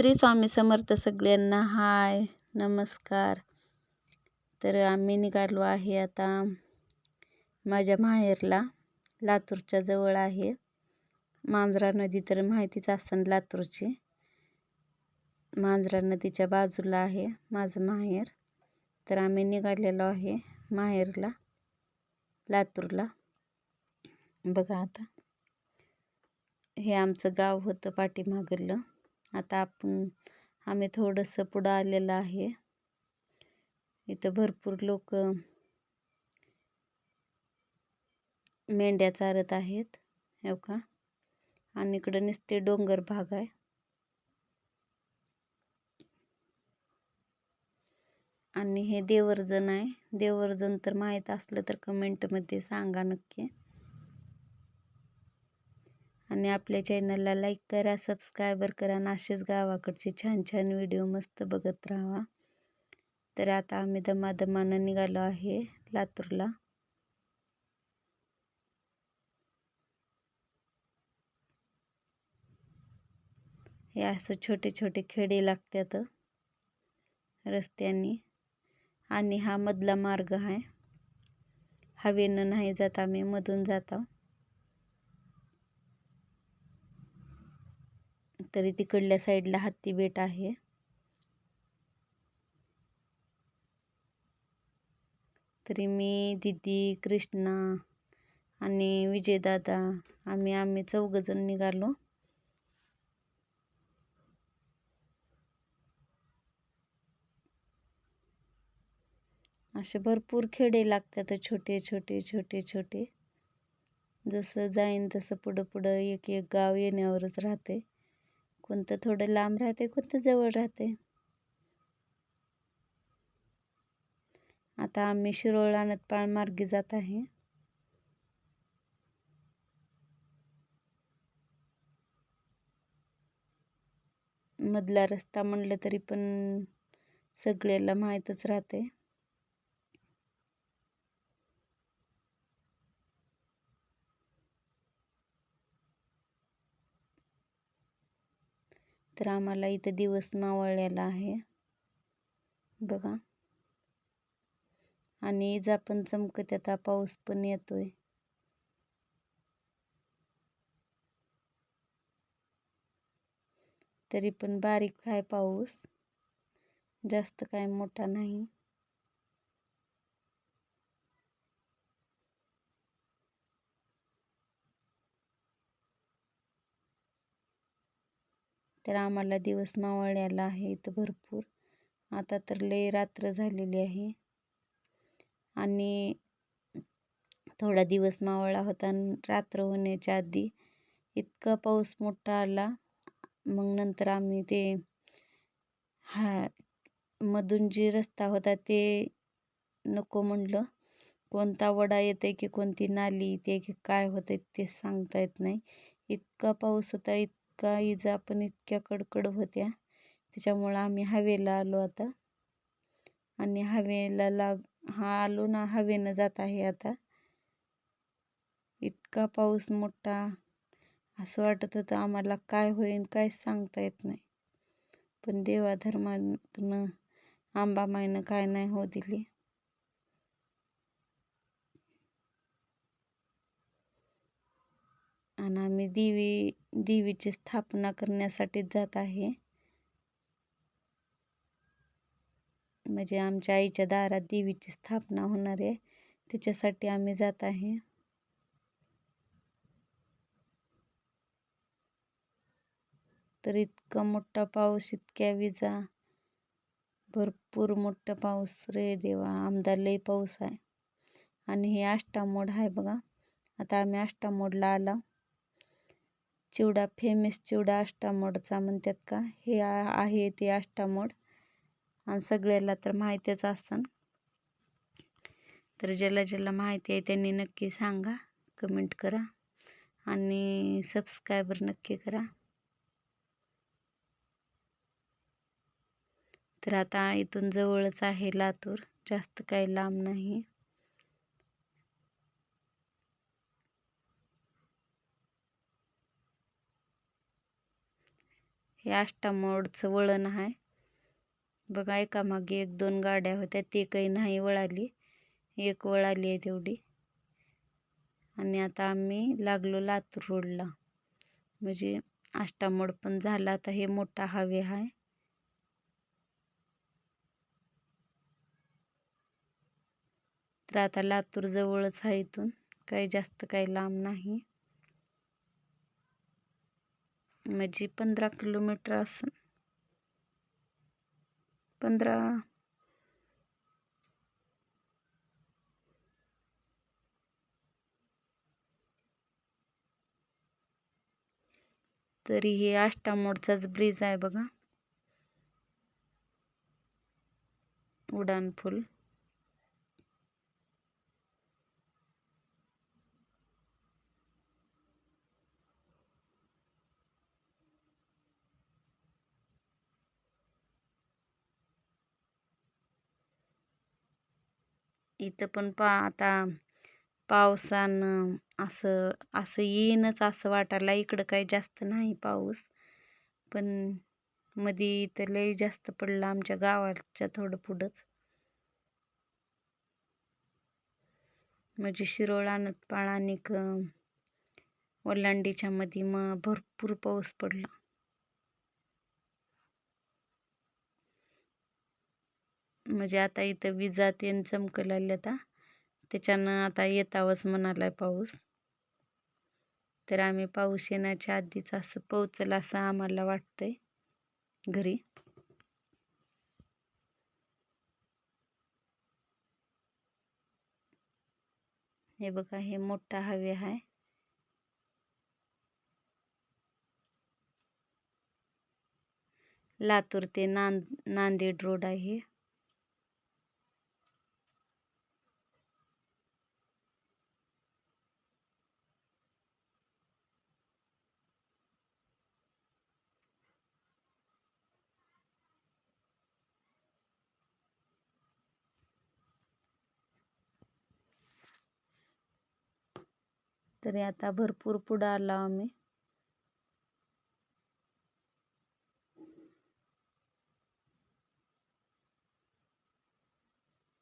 श्री स्वामी समर्थ सगळ्यांना. हाय नमस्कार. तर आम्ही निघालो आहे आता माझ्या माहेरला. लातूरच्या जवळ आहे. मांजरा नदी तर माहितीच असताना लातूरची. मांजरा नदीच्या बाजूला आहे माझं माहेर. तर आम्ही निघालेलो आहे माहेरला लातूरला. बघा आता. हे आमचं गाव होतं पाठीमागलं. आता आपण आम्ही थोडंसं पुढं आलेलं आहे. इथं भरपूर लोक मेंढ्या चारत आहेत हो का? आणि इकडं नुसते डोंगर भाग आहे. आणि हे देवर्जन आहे. देवर्जन तर माहीत असलं तर कमेंटमध्ये सांगा नक्की. आणि आपल्या चॅनलला लाईक करा सबस्क्रायबर करा आणि असेच गावाकडचे छान छान व्हिडिओ मस्त बघत राहा. तर आता आम्ही दमादमानं निघालो आहे लातूरला. हे असं छोटे छोटे खेडे लागतात रस्त्यांनी. आणि हा मधला मार्ग आहे. हवेनं नाही जात आम्ही मधून जातो. तरी तिकडल्या साईडला हत्ती बेट आहे. तरी मी दिदी कृष्णा आणि विजयदादा आम्ही आम्ही चौघजण निघालो. असे भरपूर खेडे लागतात छोटे छोटे छोटे छोटे. जसं जाईन तसं पुढं पुढं एक एक गाव येण्यावरच राहते. कोणतं थोडं लांब राहते कोणतं जवळ राहते आता आम्ही शिरोळ पाळ मार्गे जात आहे. मधला रस्ता म्हणलं तरी पण सगळ्याला माहीतच राहते तर आम्हाला इथं दिवस मावळलेला आहे. बघा. आणि इजा पण चमकत आता पाऊस पण येतोय. तरी पण बारीक आहे पाऊस. जास्त काय मोठा नाही. तर आम्हाला दिवस मावळलेला आहे इथं भरपूर. आता तर लय रात्र झालेली आहे. आणि थोडा दिवस मावळला होता आणि रात्र होण्याच्या आधी इतका पाऊस मोठा आला. मग नंतर आम्ही ते हा मधून जे रस्ता होता ते नको म्हणलं. कोणता वडा येते की कोणती नाली येते की काय होते ते सांगता येत नाही. इतका पाऊस होता इतका इजा पण इतक्या कडकड होत्या. त्याच्यामुळं आम्ही हवेला आलो आता. आणि हवेला लाग हा आलो ना हवेनं जात आहे आता. इतका पाऊस मोठा. असं वाटत होतं आम्हाला काय होईल काय सांगता येत नाही. पण देवाधर्मानं आंबामाईनं काय नाही हो दिली. आणि आम्ही देवी देवीची स्थापना करण्यासाठीच जात आहे. म्हणजे आमच्या आईच्या दारात देवीची स्थापना होणार आहे. त्याच्यासाठी आम्ही जात आहे. तर इतका मोठा पाऊस इतक्या विजा. भरपूर मोठा पाऊस रे देवा. आमदार लई पाऊस आहे. आणि हे आष्टामोड आहे बघा. आता आम्ही आष्टामोडला आला. चिवडा फेमस चिवडा आष्टामोडचा म्हणतात का? हे आहे ते आष्टामोड आणि सगळ्याला तर माहितीच असन तर ज्याला ज्याला माहिती आहे त्यांनी नक्की सांगा. कमेंट करा. आणि सबस्क्रायबर नक्की करा. तर आता इथून जवळच आहे लातूर. जास्त काही लांब नाही. हे अष्टामोडचं आष्टामोडचं वळण आहे. बघा एकामागे एक दोन गाड्या होत्या ते काही नाही वळाली. एक वळाली आहे तेवढी. आणि आता आम्ही लागलो लातूर रोडला. म्हणजे आष्टामोड पण झाला आता हे मोठा हावे आहे. तर आता लातूर जवळच आहे इथून. काही जास्त काही लांब नाही. म्हणजे पंधरा किलोमीटर असं पंधरा तरी हे आष्टामोडचाच ब्रिज आहे बघा. उडान फुल इथं पण पा आता पावसानं असं असं येईनच असं वाटायला. इकडं काही जास्त नाही पाऊस पण मध्ये इथं लई जास्त पडला आमच्या गावाच्या थोडं पुढंच. म्हणजे शिरोळ आणत पाळ आणि ओलांडीच्या मध्ये मग भरपूर पाऊस पडला. म्हणजे आता इथं विजा तेन चमकलेल्या आता. त्याच्यानं आता येतावंच म्हणालाय पाऊस. तर आम्ही पाऊस येण्याच्या आधीच असं पोचलं असं आम्हाला वाटतंय घरी. हे बघा हे मोठा हवे आहे लातूर ते नांद नांदेड रोड आहे तरी आता भरपूर पुढं आलो आम्ही.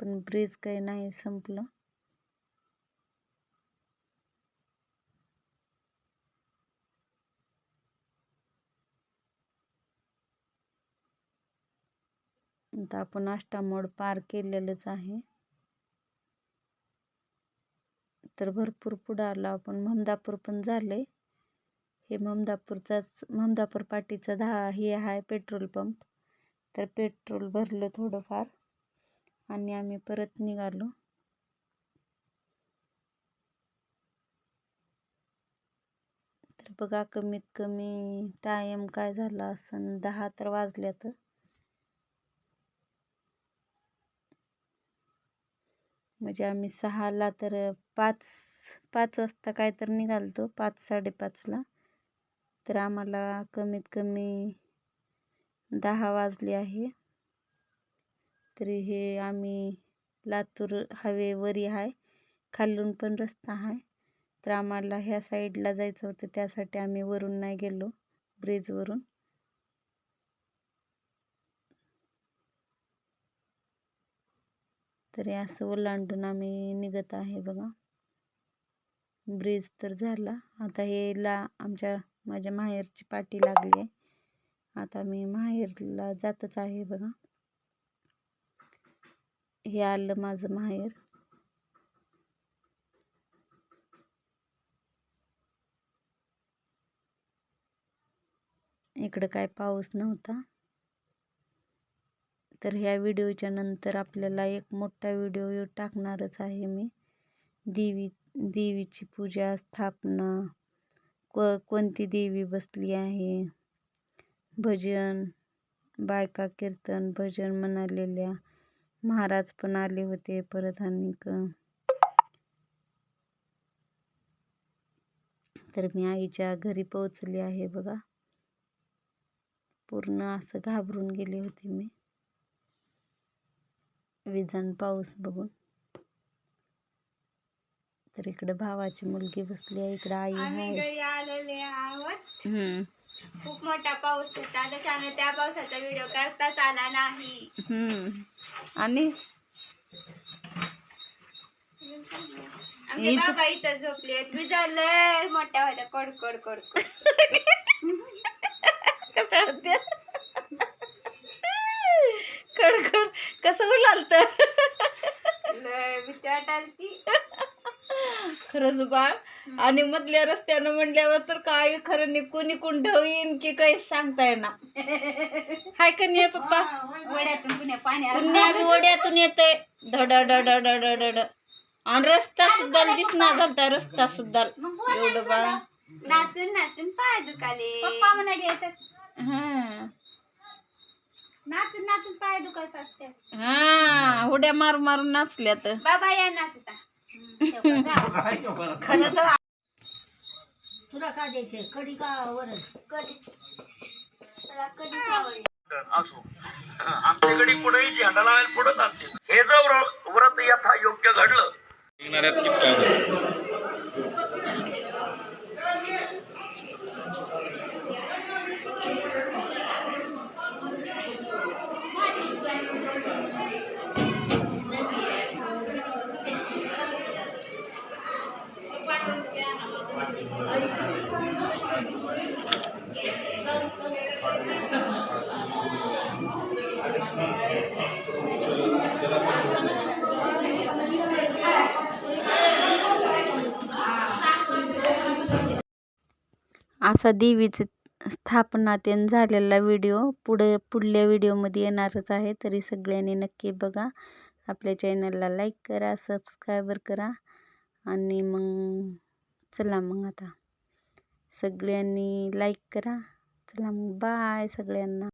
पण ब्रिज काही नाही संपलं. आता आपण अष्टामोड पार केलेलंच आहे. तर भरपूर पुढं आलो आपण ममदापूर पण झालं आहे हे ममदापूरचाच ममदापूर पाटीचा दहा हे आहे पेट्रोल पंप. तर पेट्रोल भरलं थोडंफार आणि आम्ही परत निघालो. तर बघा कमीत कमी टायम काय झाला? असं दहा तर वाजल्यात. म्हणजे आम्ही सहाला तर पाच पाच वाजता काय तर निघालतो पाच साडेपाचला तर आम्हाला कमीत कमी दहा वाजले आहे. तरी हे आम्ही लातूर हवेवरी आहे खालून पण रस्ता आहे. तर आम्हाला ह्या साईडला जायचं होतं त्यासाठी आम्ही वरून नाही गेलो ब्रिजवरून. तरी असं ओलांडून आम्ही निघत आहे बघा. ब्रिज तर झाला. आता हे ला आमच्या माझ्या माहेरची पाठी लागली आहे. आता मी माहेरला जातच आहे बघा. हे आलं माझं माहेर. इकडं काय पाऊस नव्हता. तर ह्या व्हिडिओच्या नंतर आपल्याला एक मोठा व्हिडिओ टाकणारच आहे मी. देवी देवीची पूजा स्थापना क कोणती देवी बसली आहे? भजन बायका कीर्तन भजन म्हणालेल्या महाराज पण आले होते परत आणि तर मी आईच्या घरी पोहोचले आहे बघा. पूर्ण असं घाबरून गेले होते मी. विजान पाऊस बघून. तर इकडे भावाची मुलगी बसली आहे इकडे आई आहे खूप मोठा पाऊस होता त्याच्याने त्या पावसाचा व्हिडिओ करताच आला नाही. हम्म. आणि? आमचे हीच- बाबा इथं झोपले विजारलंय मोठ्या होत्या कड कड कड कड. कसं कसं उलालत वाटालती खरंच बा आणि मधल्या रस्त्यानं म्हणल्यावर तर काय खरं निकून निकून ढवीन की काही सांगता येणार हाय का नाही पप्पा? वड्यातून पुण्या ओढ्यातून येते धड धड धड धड आणि रस्ता सुद्धा दिसणार झालता रस्ता सुद्धा एवढं बाळा. नाचून नाचून पाय दुखाले. पप्पा म्हणाले येतात. हा नाचून नाचून पाय दुखायचं असते. हा उड्या मारून मारून नाचल्यात. बाबा या नाचता. खरं तर तुला का द्यायचे? कडी का वरण? मला कधीच आवडली असो. आमच्याकडे कुठेही झेंडा लावायला पुढत असते हे जर व्र- व्रत यथा योग्य घडलं असा देवीचे स्थापना त्यान झालेला व्हिडिओ पुढे पुढल्या व्हिडिओमध्ये येणारच आहे. तरी सगळ्यांनी नक्की बघा. आपल्या चॅनलला लाईक करा सबस्क्रायबर करा आणि मग चला मग आता. सगळ्यांनी लाईक करा. चला मग बाय सगळ्यांना.